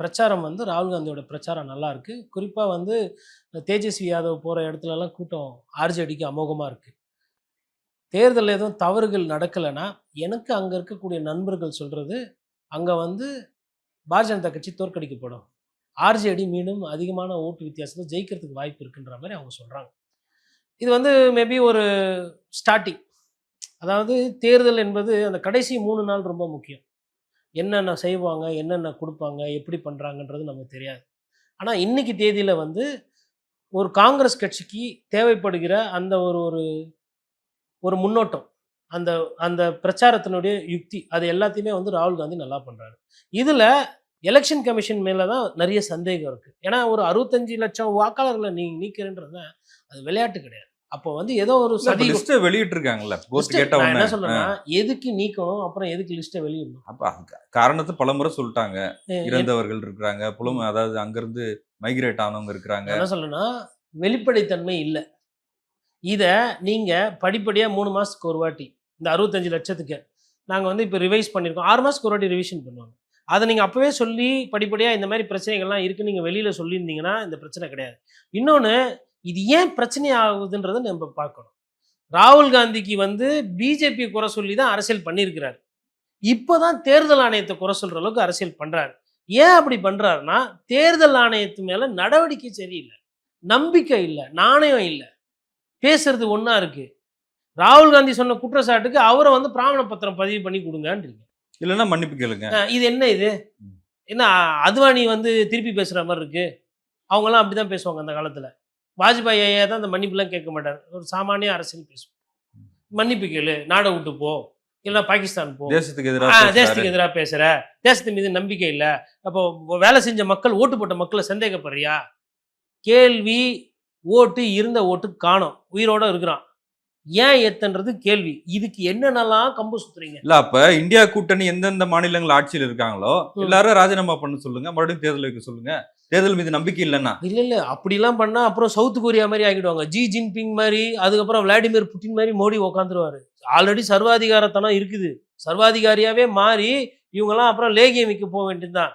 பிரச்சாரம் வந்து ராகுல் காந்தியோட பிரச்சாரம் நல்லா இருக்கு. குறிப்பாக வந்து தேஜஸ்வி யாதவ் போகிற இடத்துலலாம் கூட்டம் ஆர்ஜேடிக்கு அமோகமாக இருக்குது தேர்தலில் எதுவும் தவறுகள் நடக்கலைன்னா எனக்கு அங்கே இருக்கக்கூடிய நண்பர்கள் சொல்கிறது அங்கே வந்து பாரதிய ஜனதா கட்சி தோற்கடிக்கப்படும். ஆர்ஜேடி மீண்டும் அதிகமான ஓட்டு வித்தியாசத்தில் ஜெயிக்கிறதுக்கு வாய்ப்பு இருக்குன்ற மாதிரி அவங்க சொல்கிறாங்க இது வந்து மேபி ஒரு ஸ்டார்டிங் அதாவது தேர்தல் என்பது அந்த கடைசி மூணு நாள் ரொம்ப முக்கியம். என்னென்ன செய்வாங்க என்னென்ன கொடுப்பாங்க எப்படி பண்ணுறாங்கன்றது நமக்கு தெரியாது. ஆனால் இன்னைக்கு தேதியில் வந்து ஒரு காங்கிரஸ் கட்சிக்கு தேவைப்படுகிற அந்த ஒரு ஒரு ஒரு முன்னோட்டம் அந்த அந்த பிரச்சாரத்தினுடைய யுக்தி அது எல்லாத்தையுமே வந்து ராகுல் காந்தி நல்லா பண்ணுறாரு இதில் எலெக்ஷன் கமிஷன் மேலே தான் நிறைய சந்தேகம் இருக்குது ஏன்னா ஒரு அறுபத்தஞ்சு லட்சம் வாக்காளர்களை நீ நீக்கிறன்றத அது விளையாட்டு கிடையாது. அப்போ வந்து ஏதோ ஒரு சதி லிஸ்ட் வெளியிட்டு இருக்காங்கல்ல கோர்ட் list- கேட்ட என்ன சொல்றேன்னா எதுக்கு நீக்கணும் அப்புறம் எதுக்கு லிஸ்ட்டை வெளியிடணும்? அப்ப காரணத்தை பலமுறை சொல்லிட்டாங்க. இறந்தவர்கள் இருக்கிறாங்க புலம் அதாவது அங்கிருந்து மைக்ரேட் ஆனவங்க இருக்கிறாங்க. என்ன சொல்றேன்னா வெளிப்படைத்தன்மை இல்லை. இதை நீங்க படிப்படியா மூணு மாசத்துக்கு ஒரு வாட்டி இந்த அறுபத்தஞ்சு லட்சத்துக்கு நாங்க வந்து இப்போ ரிவைஸ் பண்ணியிருக்கோம் ஆறு மாசத்துக்கு ஒரு வாட்டி ரிவிஷன் பண்ணுவாங்க. அதை நீங்க அப்பவே சொல்லி படிப்படியா இந்த மாதிரி பிரச்சனைகள்லாம் இருக்கு நீங்க வெளியில சொல்லியிருந்தீங்கன்னா இந்த பிரச்சனை கிடையாது. இன்னொன்னு இது ஏன் பிரச்சனை ஆகுதுன்றதை நம்ம பார்க்கணும். ராகுல் காந்திக்கு வந்து பிஜேபி குறை சொல்லி தான் அரசியல் பண்ணியிருக்கிறார். இப்போதான் தேர்தல் ஆணையத்தை குறை சொல்ற அளவுக்கு அரசியல் பண்றாரு. ஏன் அப்படி பண்றாருன்னா தேர்தல் ஆணையத்து மேல நடவடிக்கை சரியில்லை. நம்பிக்கை இல்லை நாணயம் இல்லை. பேசுறது ஒன்றா இருக்கு. ராகுல் காந்தி சொன்ன குற்றச்சாட்டுக்கு அவரை வந்து பிராமண பத்திரம் பதிவு பண்ணி கொடுங்கன்றீங்க. இல்லைன்னா மன்னிப்பு கேளுங்க. இது என்ன இது? என்ன அத்வானி வந்து திருப்பி பேசுற மாதிரி இருக்கு. அவங்கெல்லாம் அப்படிதான் பேசுவாங்க அந்த காலத்துல. வாஜ்பாய் ஐயா தான் அந்த மன்னிப்புலாம் கேட்க மாட்டார். ஒரு சாமானிய அரசியல் பேசுவோம். மன்னிப்பு கேளு நாடை விட்டு போ இல்லைன்னா பாகிஸ்தான் போ. தேசத்துக்கு எதிராக தேசத்துக்கு எதிராக பேசுற. தேசத்து மீது நம்பிக்கை இல்லை. அப்போ வேலை செஞ்ச மக்கள் ஓட்டு போட்ட மக்களை சந்தேகப்படுறியா? கேள்வி ஓட்டு இருந்த ஓட்டு காணோம். உயிரோட இருக்கிறான் ஏன் எத்தன்றது கேள்வி. இதுக்கு என்னென்னலாம் கம்பு சுத்துறீங்க? இல்ல அப்ப இந்தியா கூட்டணி எந்தெந்த மாநிலங்கள் ஆட்சியில் இருக்காங்களோ. எல்லாரும் ராஜினாமா பண்ண சொல்லுங்க. மறுபடியும் தேர்தல் வைக்க சொல்லுங்க. தேர்தல் மீது நம்பிக்கை இல்லைன்னா? இல்லை இல்லை அப்படிலாம் பண்ணா அப்புறம் சவுத் கொரியா மாதிரி ஆகிடுவாங்க. ஜி ஜின்பிங் மாதிரி அதுக்கப்புறம் விளாடிமிர் புட்டின் மாதிரி மோடி உக்காந்துருவாரு. ஆல்ரெடி சர்வாதிகாரத்தனம் இருக்குது. சர்வாதிகாரியாவே மாறி இவங்கெல்லாம் அப்புறம் லேகியம் விற்க போக வேண்டியதுதான்.